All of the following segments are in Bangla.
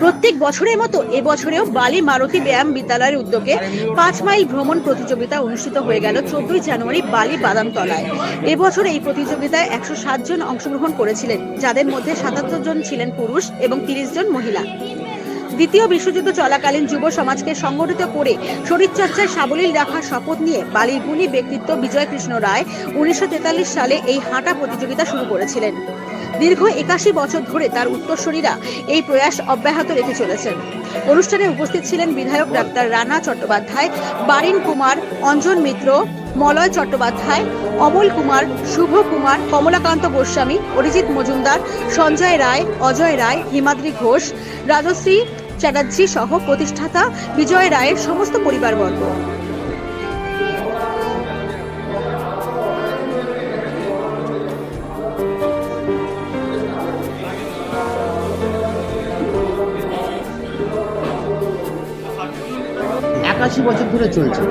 প্রত্যেক বছরের মতো এবছরেও বালি মারুতি ব্যায়াম বিদ্যালয়ের উদ্যোগে পাঁচ মাইল ভ্রমণ প্রতিযোগিতা অনুষ্ঠিত হয়ে গেল চব্বিশ জানুয়ারি বালি বাদামতলায়। এবছর এই প্রতিযোগিতায় একশো সাত জন অংশগ্রহণ করেছিলেন, যাদের মধ্যে সাতাত্তর জন ছিলেন পুরুষ এবং তিরিশ জন মহিলা। দ্বিতীয় বিশ্বযুদ্ধ চলাকালীন যুব সমাজকে সংগঠিত করে শরীরচর্চায় সাবলীল রাখার শপথ নিয়ে বালির গুণী ব্যক্তিত্ব বিজয় কৃষ্ণ রায় উনিশশো তেতাল্লিশ সালে এই হাঁটা প্রতিযোগিতা শুরু করেছিলেন। দীর্ঘ একাশি বছর ধরে তার উত্তরসূরিরা এই প্রয়াস অব্যাহত রেখে চলেছেন। অনুষ্ঠানে উপস্থিত ছিলেন বিধায়ক ডাক্তার রানা চট্টোপাধ্যায়, বারিন কুমার, অঞ্জন মিত্র, মলয় চট্টোপাধ্যায়, অমল কুমার, শুভ কুমার, কমলাকান্ত গোস্বামী, অরিজিৎ মজুমদার, সঞ্জয় রায়, অজয় রায়, হিমাদ্রি ঘোষ, রাজশ্রী চ্যাটার্জি সহ প্রতিষ্ঠাতা বিজয় রায়ের সমস্ত পরিবারবর্গ। একাশি বছর ধরে চলছে।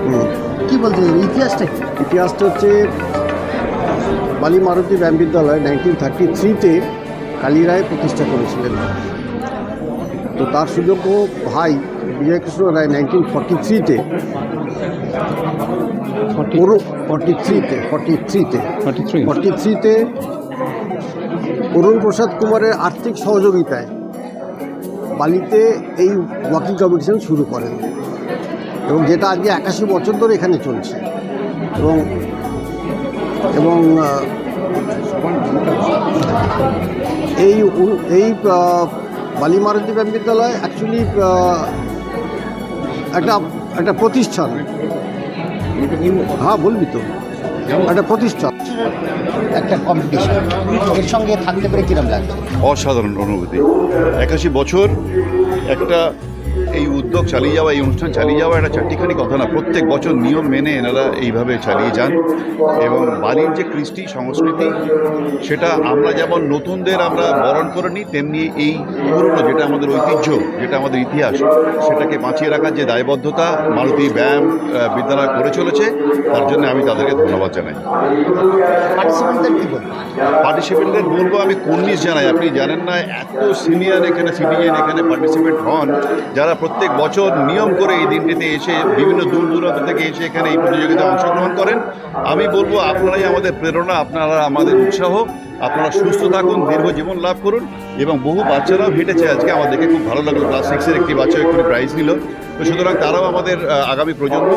কি বলতে ইতিহাসটা কি? ইতিহাসটা হচ্ছে বালি মারুতি ব্যায়াম বিদ্যালয় নাইনটিন থার্টি থ্রিতে কালীরায় প্রতিষ্ঠা করেছিলেন। তো তার সুযোগ্য ভাই বিজয়কৃষ্ণ রায় নাইনটিন ফর্টি থ্রিতে ফর্টি থ্রিতে ফর্টি থ্রিতে ফর্টি থ্রিতে অরুণ প্রসাদ কুমারের আর্থিক সহযোগিতায় বালিতে এই ওয়াকিং কম্পিটিশন শুরু করেন। এবং যেটা আজকে একাশি বছর ধরে এখানে চলছে। এবং এবং এই এই বালি মারুতি ব্যায়াম বিদ্যালয় অ্যাকচুয়ালি একটা একটা প্রতিষ্ঠান। হ্যাঁ বলবি তো। একটা প্রতিষ্ঠান। একটা কম্পিটিশন এর সঙ্গে থাকতে পেরে কিরম লাগছে? অসাধারণ অনুভূতি একাশি বছর একটা এই উদ্যোগ চালিয়ে যাওয়া, এই অনুষ্ঠান চালিয়ে যাওয়া একটা চারটিখানি কথা না। প্রত্যেক বছর নিয়ম মেনে এনারা এইভাবে চালিয়ে যান। এবং বাড়ির যে কৃষ্টি সংস্কৃতি, সেটা আমরা যেমন নতুনদের আমরা বরণ করে নিই, তেমনি এই পুরনো যেটা আমাদের ঐতিহ্য, যেটা আমাদের ইতিহাস, সেটাকে বাঁচিয়ে রাখার যে দায়বদ্ধতা মারুতি ব্যায়াম বিদ্যালয় করে চলেছে, তার জন্য আমি তাদেরকে ধন্যবাদ জানাই। পার্টিসিপেন্টদের কী বলব? পার্টিসিপেন্টদের বলব, আমি কুর্নিশ জানাই? আপনি জানেন না, এত সিনিয়র এখানে সিটিজেন এখানে পার্টিসিপেন্ট হন, যারা প্রত্যেক বছর নিয়ম করে এই দিনটিতে এসে, বিভিন্ন দূর দূরান্ত থেকে এসে এখানে এই প্রতিযোগিতায় অংশগ্রহণ করেন। আমি বলব, আপনারাই আমাদের প্রেরণা, আপনারা আমাদের উৎসাহ। আপনারা সুস্থ থাকুন দীর্ঘ জীবন লাভ করুন এবং বহু বাচ্চারাও হেঁটেছে আজকে। আমাদেরকে খুব ভালো লাগল। ক্লাস সিক্সের একটি বাচ্চা একটু প্রাইজ নিল। তো সুতরাং তারাও আমাদের আগামী প্রজন্ম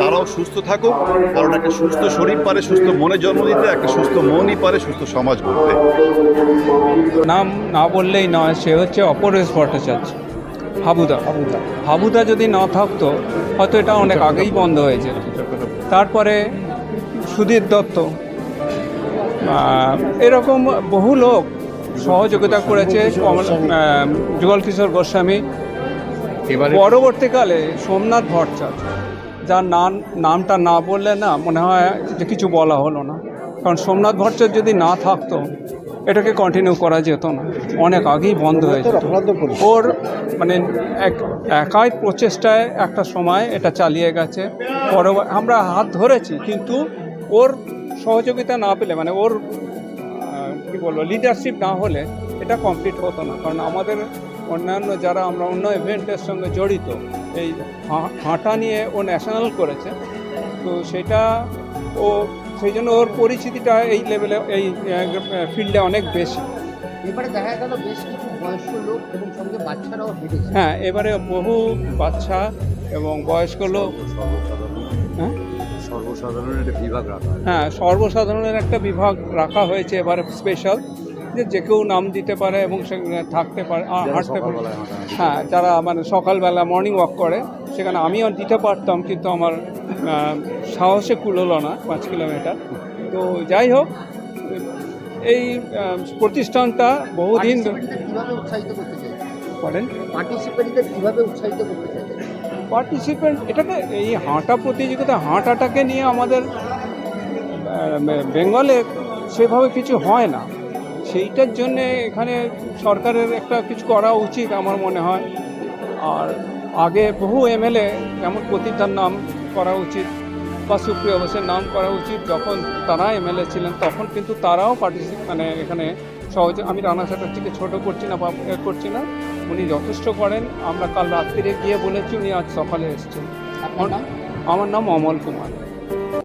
তারাও সুস্থ থাকুক। কারণ একটা সুস্থ শরীর পারে সুস্থ মনে জন্ম দিতে একটা সুস্থ মনই পারে সুস্থ সমাজ গড়তে। নাম না বললেই নয় সে হচ্ছে অপরেশ ভট্টাচার্য। হাবুদা হাবুদা যদি না থাকতো হয়তো এটা অনেক আগেই বন্ধ হয়ে যেত। তারপরে সুধীর দত্ত এরকম বহু লোক সহযোগিতা করেছে যুগল কিশোর গোস্বামী। পরবর্তীকালে সোমনাথ ভট্টাচার্য যার নাম নামটা না বললে না মনে হয় যে কিছু বলা হলো না। কারণ সোমনাথ ভট্টাচার্য যদি না থাকতো এটাকে কন্টিনিউ করা যেত না। অনেক আগেই বন্ধ হয়ে যেত। ওর মানে এক একাই প্রচেষ্টায় একটা সময় এটা চালিয়ে গেছে। পরে আমরা হাত ধরেছি কিন্তু ওর সহযোগিতা না পেলে মানে ওর কি বলব লিডারশিপ না হলে এটা কমপ্লিট হতো না। কারণ আমাদের অন্যান্য যারা আমরা অন্য ইভেন্টের সঙ্গে জড়িত এই হাঁটা নিয়ে ও ন্যাশনাল করেছে তো সেটা ও সেই জন্য ওর পরিচিতিটা এই লেভেলে এই ফিল্ডে অনেক বেশি। এবারে দেখা গেল বেশ কিছু বয়স্ক লোক এবং সঙ্গে বাচ্চারাও হেঁটেছে হ্যাঁ এবারে বহু বাচ্চা এবং বয়স্ক লোক হ্যাঁ সর্বসাধারণের একটা বিভাগ রাখা হয়েছে এবারে স্পেশাল যে যে কেউ নাম দিতে পারে এবং সেখানে থাকতে পারে হাঁটতে পারে। হ্যাঁ যারা মানে সকালবেলা মর্নিং ওয়াক করে সেখানে আমিও দিতে পারতাম কিন্তু আমার সাহসে কুলোলো না পাঁচ কিলোমিটার। তো যাই হোক এই প্রতিষ্ঠানটা বহুদিন পার্টিসিপেন্টদের কীভাবে উৎসাহিত করতে চাই করেন পার্টিসিপেন্টদের কীভাবে উৎসাহিত করতে চাই পার্টিসিপেন্ট এটাকে এই হাঁটা প্রতিযোগিতা, হাঁটাটাকে নিয়ে আমাদের বেঙ্গলে সেভাবে কিছু হয় না। সেইটার জন্যে এখানে সরকারের একটা কিছু করা উচিত আমার মনে হয়। আর আগে বহু এমএলএ যেমন প্রতিটার নাম করা উচিত বা সুপ্রিয় বোসের নাম করা উচিত। যখন তারা এমএলএ ছিলেন, তখন কিন্তু তারাও পার্টিসিপ মানে এখানে সহজে আমি রানা চ্যাটার্জিকে ছোটো করছি না বা করছি না। উনি যথেষ্ট করেন। আমরা কাল রাত্রিরে গিয়ে বলেছি উনি আজ সকালে এসছেন। আমার নাম অমল কুমার।